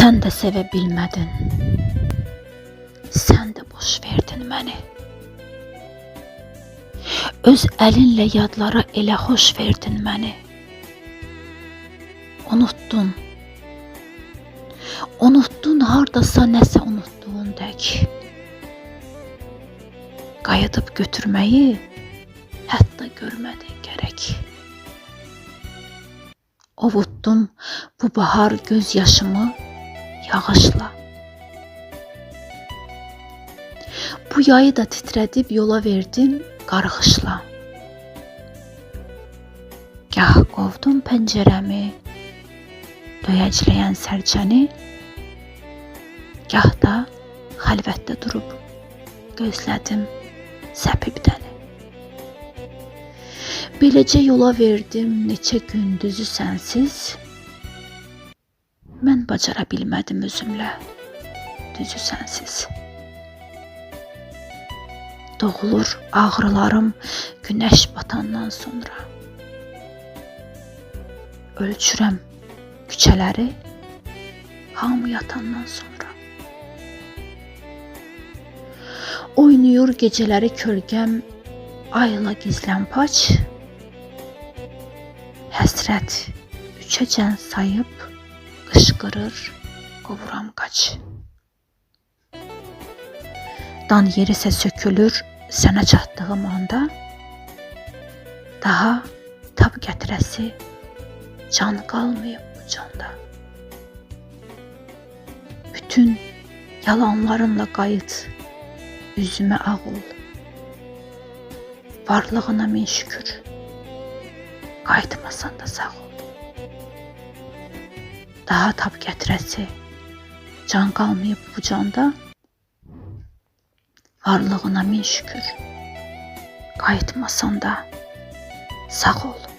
Sən də sevə bilmədin. Sən də boş verdin məni. Öz əlinlə yadlara elə xoş verdin məni. Unuttun. Unuttun hardasa nəsə unutduğun tək. Qayıdıb götürməyi hətta görmədin gərək. Ovutdum bu bahar göz yaşımı yağışla. Bu yayı da titrədib yola verdim qarğışla. Gah qovdum pəncərəmi, döyəcləyən sərçəni, gah da xəlvətdə durub gözlədim səpibdəni. Beləcə yola verdim neçə gündüzü sənsiz. Mən bacara bilmədim özümlə düzü sənsiz. Doğulur ağrılarım günəş batandan sonra. Ölçürəm küçələri hamı yatandan sonra. Oynayır gecələri kölgəm ayla gizlən paç. Həsrət üçəcən sayıb qışqırır qovuram qaç. Dan yeri isə sökülür sənə çatdığım anda. Daha tab gətirəsi can qalmayıb bu canda. Bütün yalanlarınla qayıt üzümə ağ ol. Varlığına min şükür. Qayıtmasan da sağ ol. Daha tab gətirəsi can qalmayıb bu canda. Varlığına min şükür. Qayıtmasan da sağ ol.